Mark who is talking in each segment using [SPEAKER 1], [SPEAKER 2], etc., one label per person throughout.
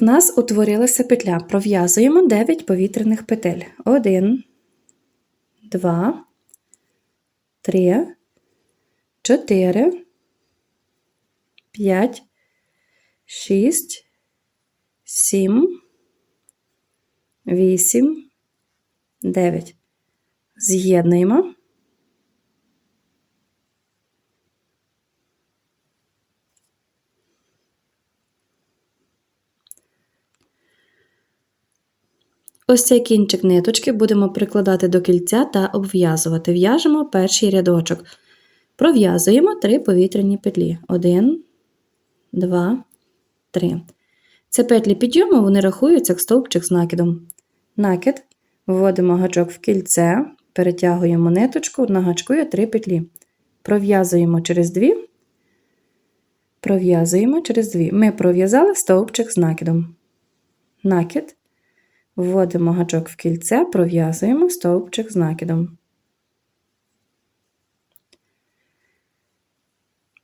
[SPEAKER 1] В нас утворилася петля. Пров'язуємо 9 повітряних петель. 1, 2, 3, 4, 5, 6, 7, 8, 9. З'єднуємо. Ось цей кінчик ниточки будемо прикладати до кільця та обв'язувати. В'яжемо перший рядочок. Пров'язуємо три повітряні петлі. Один, два, три. Це петлі підйому, вони рахуються як стовпчик з накидом. Накид. Вводимо гачок в кільце, перетягуємо ниточку, на гачку є три петлі. Пров'язуємо через дві. Пров'язуємо через дві. Ми пров'язали стовпчик з накидом. Накид. Вводимо гачок в кільце, пров'язуємо стовпчик з накидом.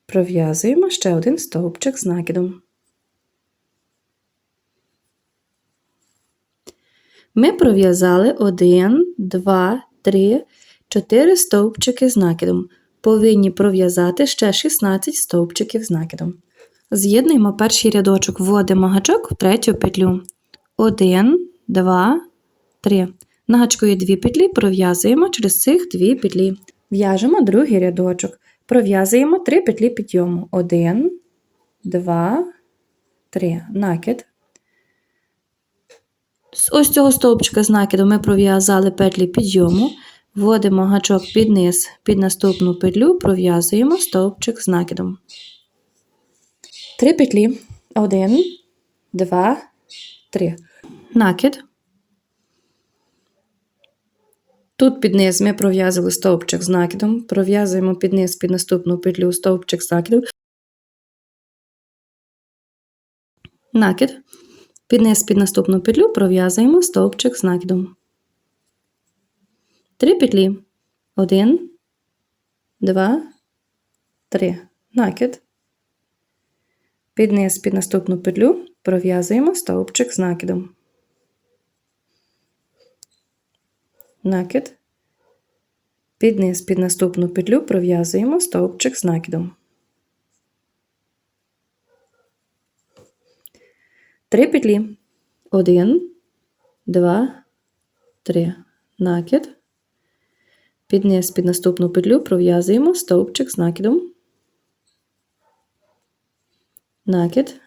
[SPEAKER 1] Пров'язуємо ще один стовпчик з накидом. Ми пров'язали 1, 2, 3, 4 стовпчики з накидом. Повинні пров'язати ще 16 стовпчиків з накидом. З'єднуємо перший рядочок, вводимо гачок в третю петлю. 1, 2, 3. На дві петлі, пров'язуємо через цих дві петлі. В'яжемо другий рядочок. Пров'язуємо три петлі підйому. 1, 2, 3. Накид. З ось цього стовпчика з накиду ми пров'язали петлі підйому, вводимо гачок під низ, під наступну петлю, пров'язуємо стовпчик з накидом. Три петлі. Один, два, три. Накид. Тут під низ ми пров'язали стовпчик з накидом, пров'язуємо під низ під наступну петлю стовпчик з накидом. Накид. Під низ під наступну петлю пров'язуємо стовпчик з накидом. Три петлі. Один, два, три. Накид. Під низ під наступну петлю пров'язуємо стовпчик з накидом. Накид. Під під наступну петлю пров'язуємо стовпчик з накидом. Три петлі. Один, два, три. Накид. Під під наступну петлю пров'язуємо стовпчик з накидом. Накид.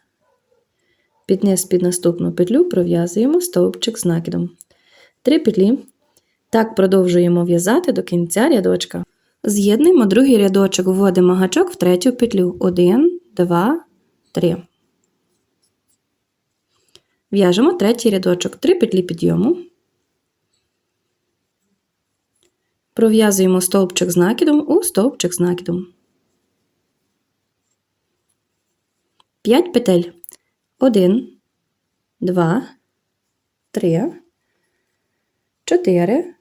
[SPEAKER 1] Під під наступну петлю пров'язуємо стовпчик з накидом. Три петлі. Так продовжуємо в'язати до кінця рядочка. З'єднуємо другий рядочок, вводимо гачок в третю петлю. Один, два, три. В'яжемо третій рядочок, три петлі підйому. Пров'язуємо стовпчик з накидом у стовпчик з накидом. 5 петель. 1, 2, 3, 4,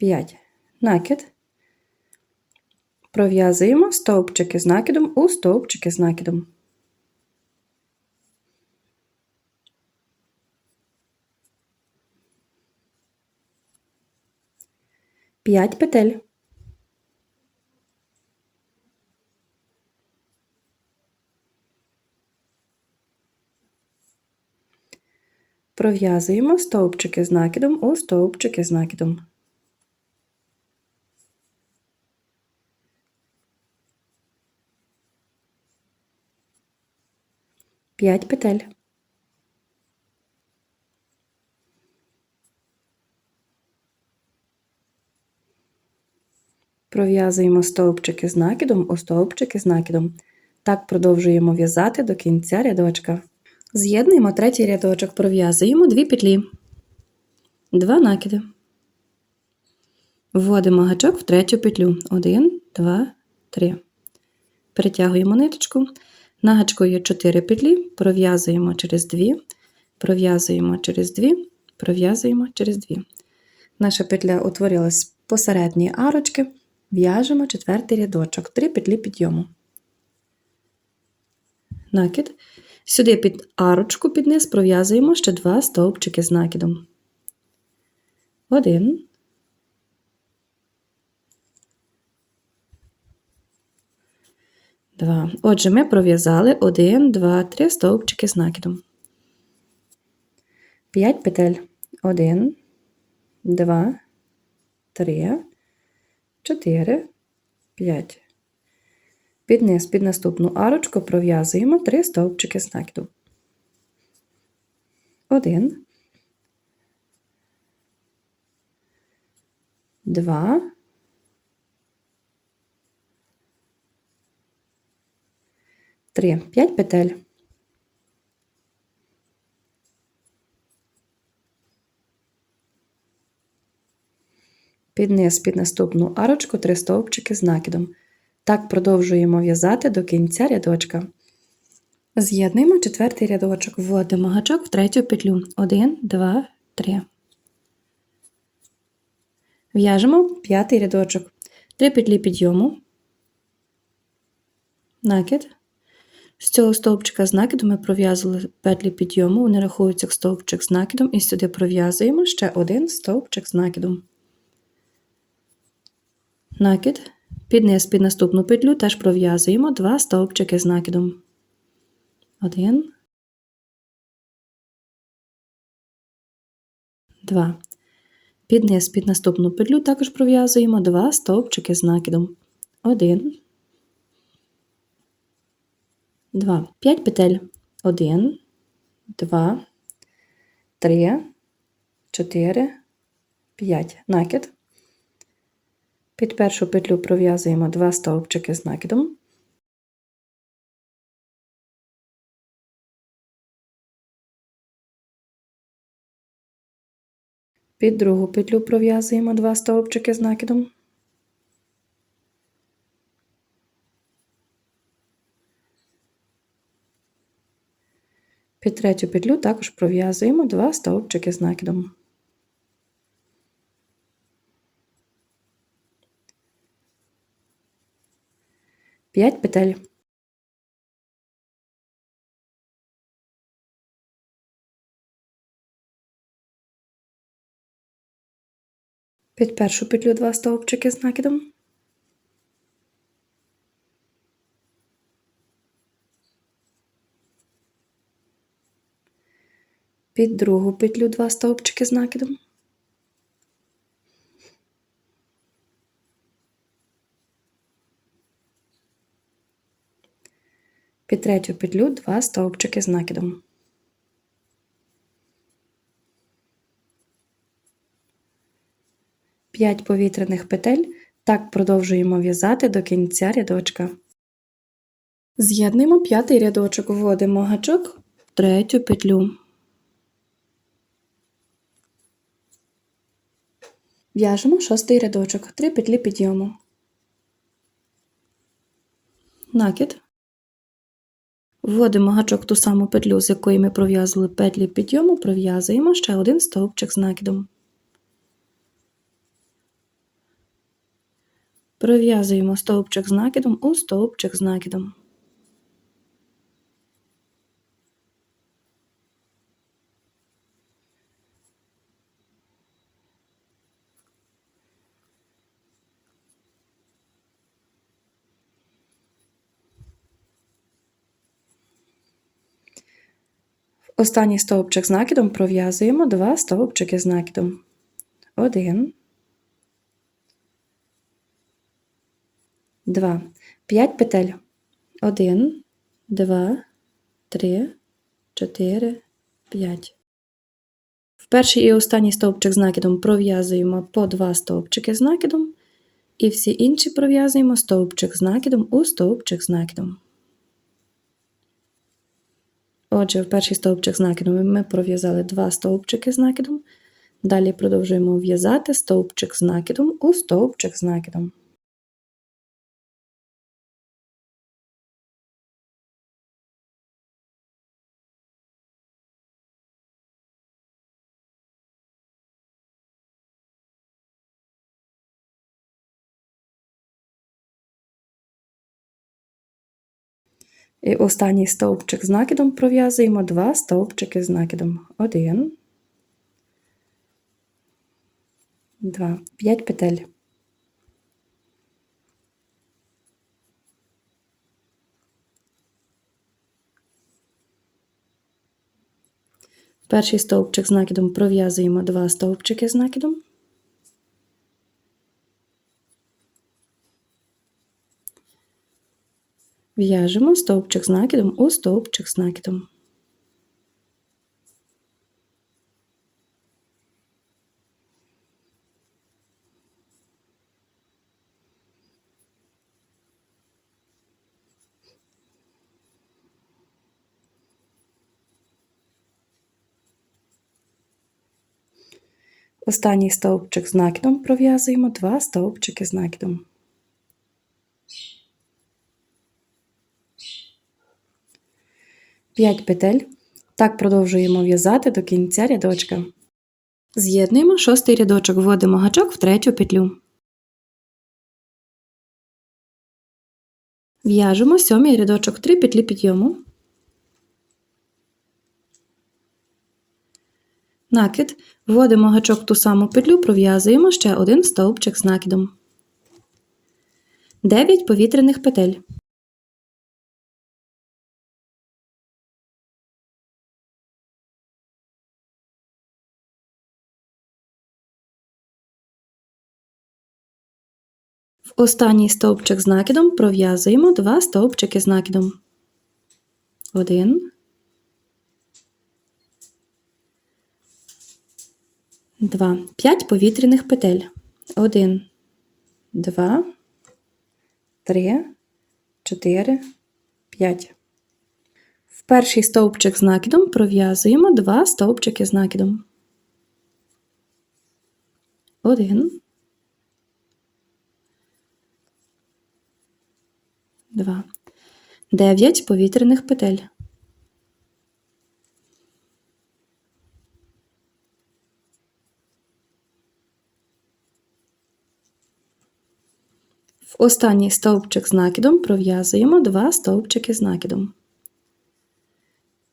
[SPEAKER 1] 5. Накид. Пров'язуємо стовпчики з накидом у стовпчики з накидом. П'ять петель. Пров'язуємо стовпчики з накидом у стовпчики з накидом. П'ять петель. Пров'язуємо стовпчики з накидом у стовпчики з накидом. Так продовжуємо в'язати до кінця рядочка. З'єднуємо третій рядочок, пров'язуємо дві петлі, два накиди. Вводимо гачок в третю петлю. Один, два, три. Перетягуємо ниточку. На гачку 4 петлі, пров'язуємо через дві, пров'язуємо через дві, пров'язуємо через дві. Наша петля утворилась посередньої арочки. В'яжемо четвертий рядочок, 3 петлі підйому. Накид. Сюди під арочку під низ пров'язуємо ще два стовпчики з накидом. Один. Два. Отже, ми пров'язали один, два, три стовпчики з накидом. П'ять петель. Один, два, три, чотири, п'ять. Під низ під наступну арочку пров'язуємо три стовпчики з накиду. Один, два, три, п'ять петель. Під низ під наступну арочку три стовпчики з накидом. Так продовжуємо в'язати до кінця рядочка. З'єднуємо четвертий рядочок, вводимо гачок в третю петлю. 1, 2, 3. В'яжемо п'ятий рядочок. Три петлі підйому, накид. З цього стовпчика з накидом ми пров'язували петлі підйому, вони рахуються як стовпчик з накидом, і сюди пров'язуємо ще один стовпчик з накидом. Накид. Під низ під наступну петлю теж пров'язуємо два стовпчики з накидом. Один. Два. Під низ під наступну петлю також пров'язуємо два стовпчики з накидом. Один. Два. П'ять петель. Один, два, три, чотири, п'ять. Накид. Під першу петлю пров'язуємо два стовпчики з накидом. Під другу петлю пров'язуємо два стовпчики з накидом. Під третю петлю також пров'язуємо два стовпчики з накидом. П'ять петель. Під першу петлю два стовпчики з накидом. Під другу петлю два стовпчики з накидом. Під третю петлю два стовпчики з накидом. П'ять повітряних петель. Так продовжуємо в'язати до кінця рядочка. З'єднуємо п'ятий рядочок, вводимо гачок в третю петлю. В'яжемо шостий рядочок, три петлі підйому. Накид. Вводимо гачок ту саму петлю, з якої ми пров'язували петлі підйому, пров'язуємо ще один стовпчик з накидом. Пров'язуємо стовпчик з накидом у стовпчик з накидом. Останній стовпчик з накидом пров'язуємо два стовпчики з накидом. Один, два. П'ять петель. Один, два, три, чотири, п'ять. В перший і останній стовпчик з накидом пров'язуємо по два стовпчики з накидом, і всі інші пров'язуємо стовпчик з накидом у стовпчик з накидом. Отже, в перший стовпчик з накидом ми пров'язали два стовпчики з накидом. Далі продовжуємо в'язати стовпчик з накидом у стовпчик з накидом. І останній стовпчик з накидом пров'язуємо два стовпчики з накидом. Один, два, п'ять петель. Перший стовпчик з накидом пров'язуємо два стовпчики з накидом. В'яжемо стовпчик з накидом у стовпчик з накидом. Останній стовпчик з накидом пров'язуємо два стовпчики з накидом. П'ять петель. Так продовжуємо в'язати до кінця рядочка. З'єднуємо шостий рядочок, вводимо гачок в третю петлю. В'яжемо сьомий рядочок 3 петлі підйому. Накид. Вводимо гачок в ту саму петлю, пров'язуємо ще один стовпчик з накидом. 9 повітряних петель. Останній стовпчик з накидом пров'язуємо два стовпчики з накидом. Один. Два. П'ять повітряних петель. Один, два, три, чотири, п'ять. В перший стовпчик з накидом пров'язуємо два стовпчики з накидом. Один. Два. Дев'ять повітряних петель. В останній стовпчик з накидом пров'язуємо два стовпчики з накидом.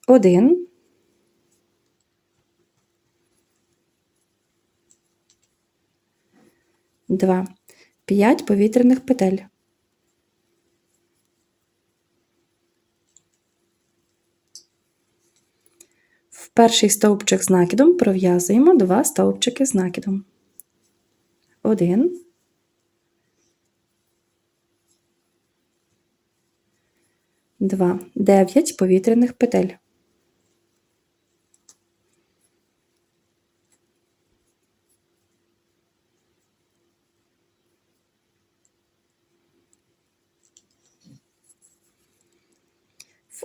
[SPEAKER 1] Один. Два. П'ять повітряних петель. Перший стовпчик з накидом пров'язуємо два стовпчики з накидом. Один. Два. Дев'ять повітряних петель.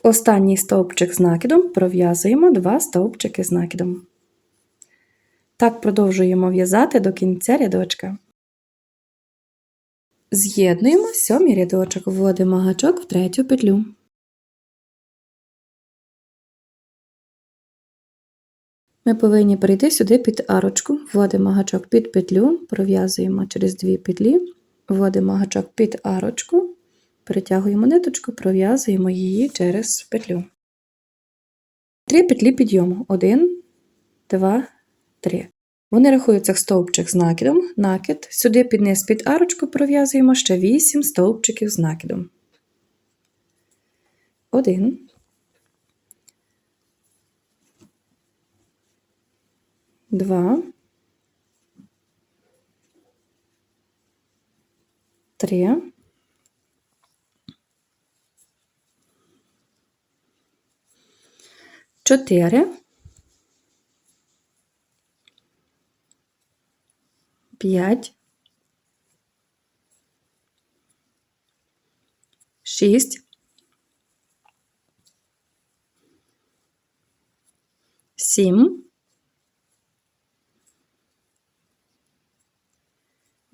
[SPEAKER 1] Останній стовпчик з накидом пров'язуємо два стовпчики з накидом. Так продовжуємо в'язати до кінця рядочка. З'єднуємо сьомий рядочок, вводимо гачок в третю петлю. Ми повинні перейти сюди під арочку, вводимо гачок під петлю, пров'язуємо через дві петлі, вводимо гачок під арочку, перетягуємо ниточку, пров'язуємо її через петлю. Три петлі підйому. Один, два, три. Вони рахуються стовпчик з накидом, накид. Сюди під низ під арочку пров'язуємо ще 8 стовпчиків з накидом. Один. Два. Три. Чотири. П'ять. Шість. Сім.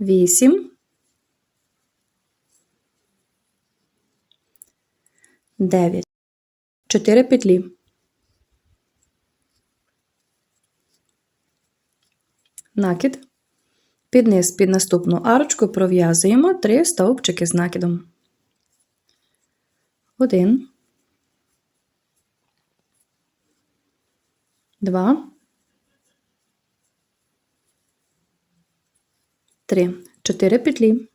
[SPEAKER 1] Вісім. Дев'ять. Чотири петлі. накид. Під низ під наступну арочку пров'язуємо три стовпчики з накидом. 1, 2, 3, 4 петлі.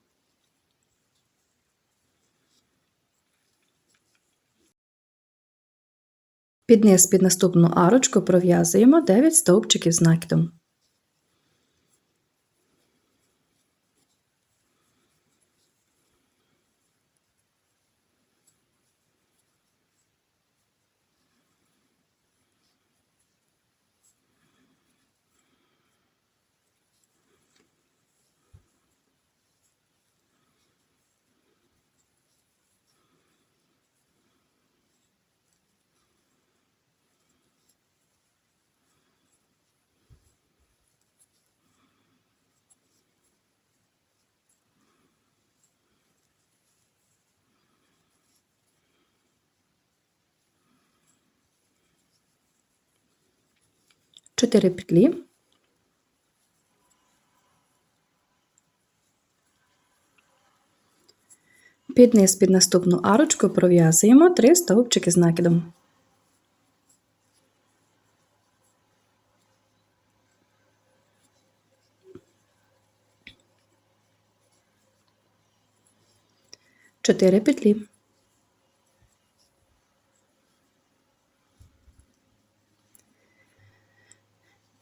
[SPEAKER 1] Під під наступну арочку пров'язуємо 9 стовпчиків з накидом. Чотири петлі. Під низ під наступну арочку пров'язуємо 3 стовпчики з накидом. Чотири петлі.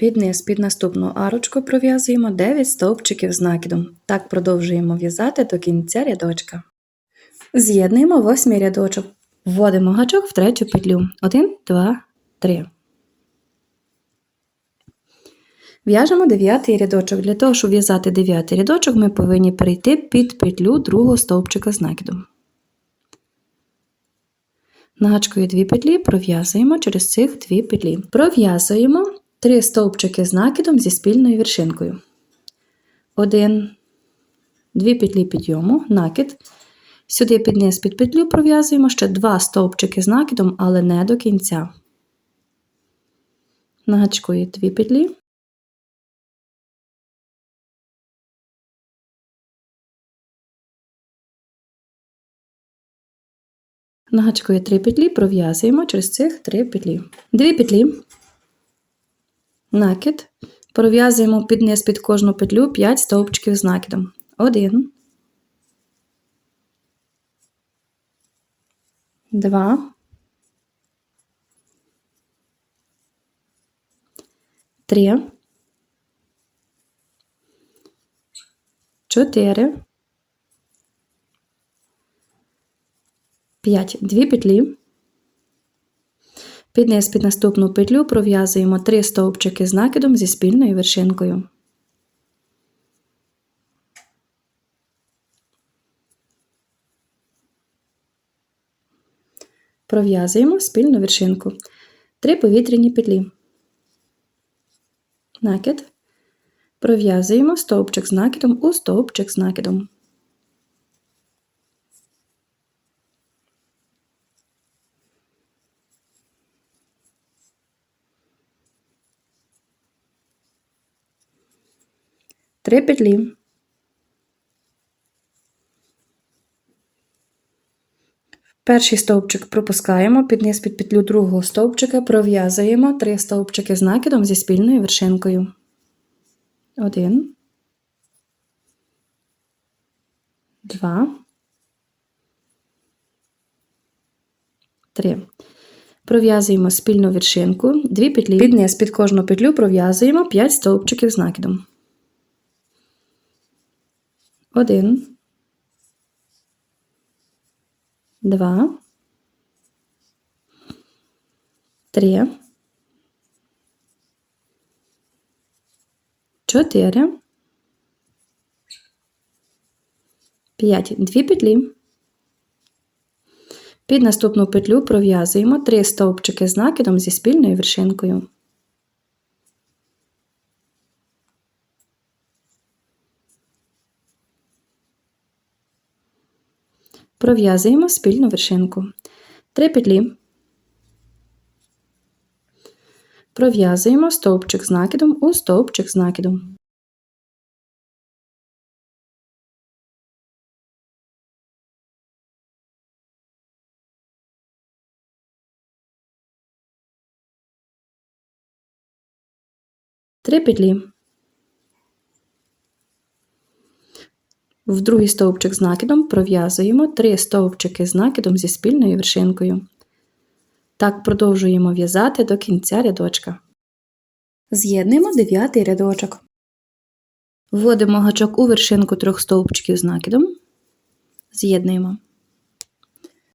[SPEAKER 1] Під низ під наступну арочку пров'язуємо 9 стовпчиків з накидом. Так продовжуємо в'язати до кінця рядочка. З'єднуємо восьмий рядочок. Вводимо гачок в третю петлю. 1, 2, 3. В'яжемо дев'ятий рядочок. Для того, щоб в'язати дев'ятий рядочок, ми повинні перейти під петлю другого стовпчика з накидом. Нагачкою дві петлі пров'язуємо через цих дві петлі. Пров'язуємо три стовпчики з накидом зі спільною вершинкою. Один, дві петлі підйому, накид. Сюди під низ під петлю пров'язуємо ще два стовпчики з накидом, але не до кінця. Нагачкою дві петлі. Нагачкою три петлі пров'язуємо через цих три петлі. Дві петлі, накид. Пров'язуємо під низ під кожну петлю 5 стовпчиків з накидом. Один. Два. Три. Чотири. 5 дві петлі. Під низ під наступну петлю пров'язуємо 3 стовпчики з накидом зі спільною вершинкою. Пров'язуємо спільну вершинку. 3 повітряні петлі. Накид. Пров'язуємо стовпчик з накидом у стовпчик з накидом. Три петлі. Перший стовпчик пропускаємо, під низ під петлю другого стовпчика пров'язуємо три стовпчики з накидом зі спільною вершинкою. Один. Два. Три. Пров'язуємо спільну вершинку, дві петлі. Під низ під кожну петлю пров'язуємо 5 стовпчиків з накидом. Один. Два. Три. Чотири. П'ять. Дві петлі. Під наступну петлю пров'язуємо три стовпчики з накидом зі спільною вершинкою. Пров'язуємо спільну вершинку. Три петлі. Пров'язуємо стовпчик з накидом у стовпчик з накидом. 3 петлі. В другий стовпчик з накидом пров'язуємо 3 стовпчики з накидом зі спільною вершинкою. Так продовжуємо в'язати до кінця рядочка. З'єднуємо дев'ятий рядочок. Вводимо гачок у вершинку трьох стовпчиків з накидом. З'єднуємо.